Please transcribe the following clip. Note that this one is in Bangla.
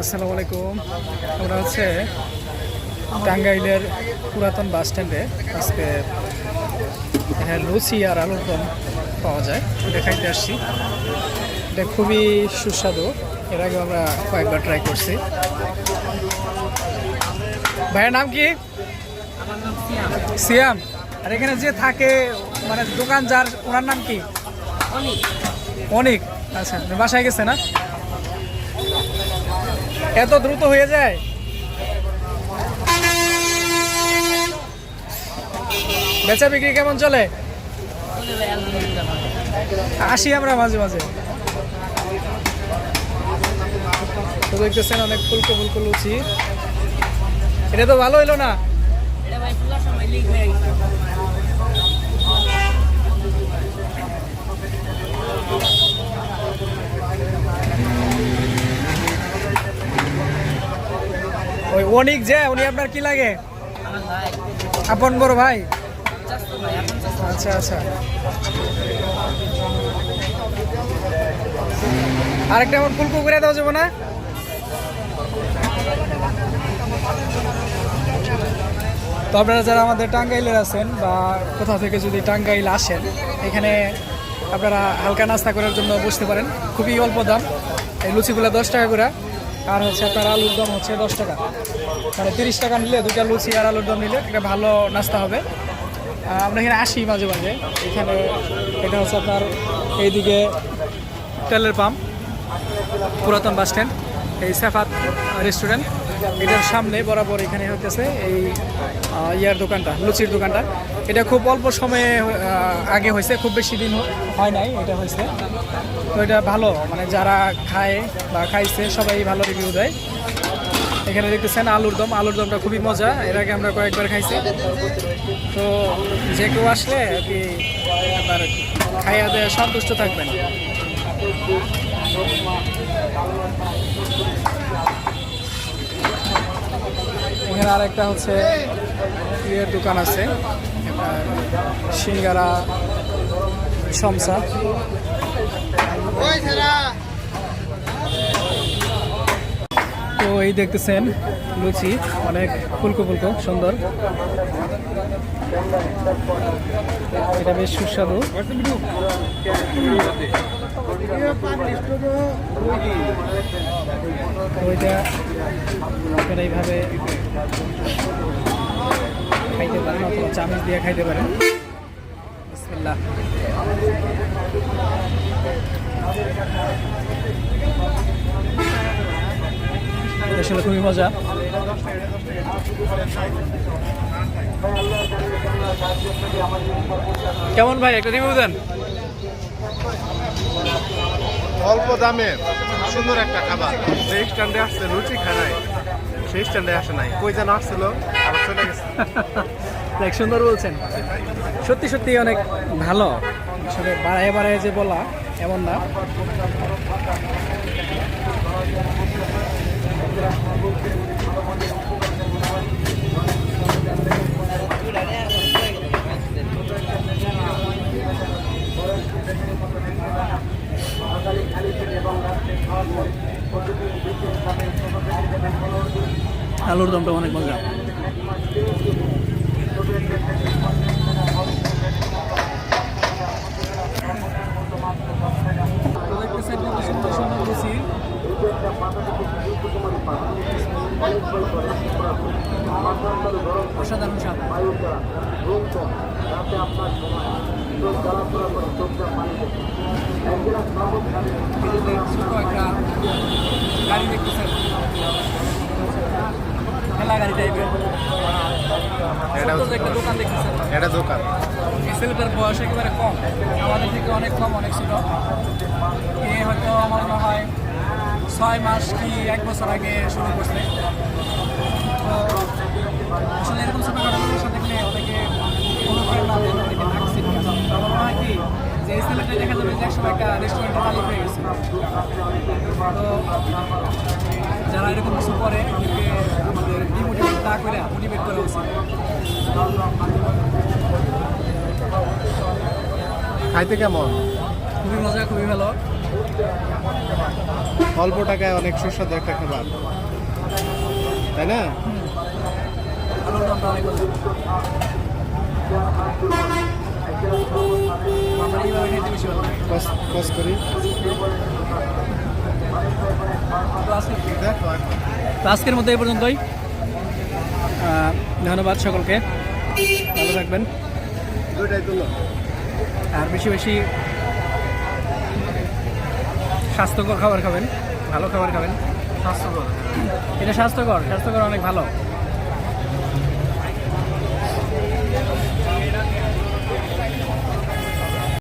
আসসালামু আলাইকুম। আমরা হচ্ছে টাঙ্গাইলের পুরাতন বাস স্ট্যান্ডে আজকে এখানে লুচি আর আলুর দম পাওয়া যায়। এটা খাইতে আসছি। এটা খুবই সুস্বাদু। এর আগে আমরা কয়েকবার ট্রাই করছি। ভাইয়ের নাম কি? সিয়াম। আর এখানে যে থাকে মানে দোকান যার ওনার নাম কি? অনেক। আচ্ছা বাসায় গেছে না? এত দ্রুত হয়ে যায়? বেচা বিক্রি কেমন চলে? আসি আমরা মাঝে মাঝে। দেখতেছেন অনেক ফুলকো ফুলকো লুচি। এটা তো ভালো হইল না? অনিক যে, উনি আপনার কি লাগে? আপন বড় ভাই? আচ্ছা আচ্ছা। আরেকটা আমার ফুলকো করে দেওয়া যাবে না? তো আপনারা যারা আমাদের টাঙ্গাইলের আছেন বা কোথাও থেকে যদি টাঙ্গাইল আসেন, এখানে আপনারা হালকা নাস্তা করার জন্য বসতে পারেন। খুবই অল্প দাম। এই লুচিগুলো দশ টাকা করে। আর হচ্ছে আপনার আলুর দম হচ্ছে দশ টাকা। মানে তিরিশ টাকা নিলে দুটা লুচি আর আলুর দম নিলে একটা ভালো নাস্তা হবে। আমরা এখানে আসি মাঝে মাঝে। এখানে এটা হচ্ছে আপনার এইদিকে তেলের পাম্প, পুরাতন বাস স্ট্যান্ড, এই সেফাত রেস্টুরেন্ট এটার সামনে বরাবর এখানে হতেছে এই ইয়ার দোকানটা, লুচির দোকানটা। এটা খুব অল্প সময়ে আগে হয়েছে খুব বেশি দিন হয় নাই, এটা হয়েছে তো এটা ভালো মানে যারা খায় বা খাইছে, সবাই ভালো রিভিউ দেয়। এখানে দেখতেছেন আলুর দম, আলুর দমটা খুবই মজা, এর আগে আমরা কয়েকবার খাইছি। তো যে কেউ আসলে আর কি খাইয়া দেয় সন্তুষ্ট থাকবেন। এখানে আর একটা হচ্ছে ইয়ের দোকান আছে সিঙ্গারা সমসা তো এই দেখতেছেন লুচি, অনেক ফুলকো ফুলকো, সুন্দর। এটা বেশ সুস্বাদু। ওইটা এইভাবে খাইতে পারেন অথবা চামচ দিয়ে খাইতে পারেন। বিসমিল্লাহ। আসলে খুবই মজা। কেমন ভাই, একটা রিভিউ দেন। অল্প দামে সুন্দর একটা খাবার। যে স্ট্যান্ডে আসছে রুচি খানায়। সেই স্ট্যান্ডে আসে নাই। কই যেন আসছিল দেখ, সুন্দর বলছেন। সত্যি সত্যি অনেক ভালো। আসলে বাড়ায় বাড়ায় যে বলা, এমন না। আলুর দমটা অনেক মজা অসাধারণ স্বাদ। একটা গাড়ি দেখতেছেন টাইপের দোকান দেখতেছেন। এটা দোকান। ছেলেটার বয়স একেবারে কম। আমাদের থেকে অনেক কম অনেক ছিল। এ হয়তো আমার মনে হয় ছয় মাস কি এক বছর আগে শুরু করছে। আসলে এরকম ছোটোখাটো ব্যবসা দেখলে অনেকে অনুপ্রেরণা দেন অনেকে লাগছে আমার মনে হয় কি যে এই ছেলেটা দেখা যাবে যে একসময় একটা রেস্টুরেন্টের মালিক হয়ে গেছে। তো যারা এরকম কিছু করে এদেরকে আমাদের ডিমোটিভেট না করে মোটিভেট করা উচিত খাইতে কেমন? খুবই মজা খুবই ভালো। অল্প টাকায় অনেক সুস্বাদু একটা খাবার। তাই না? আজকের মধ্যে এই পর্যন্তই। ধন্যবাদ সকলকে। ভালো থাকবেন। দুইটাই তুলো। আর বেশি বেশি স্বাস্থ্যকর খাবার খাবেন ভালো খাবার খাবেন। স্বাস্থ্যকর। এটা স্বাস্থ্যকর স্বাস্থ্যকর অনেক ভালো।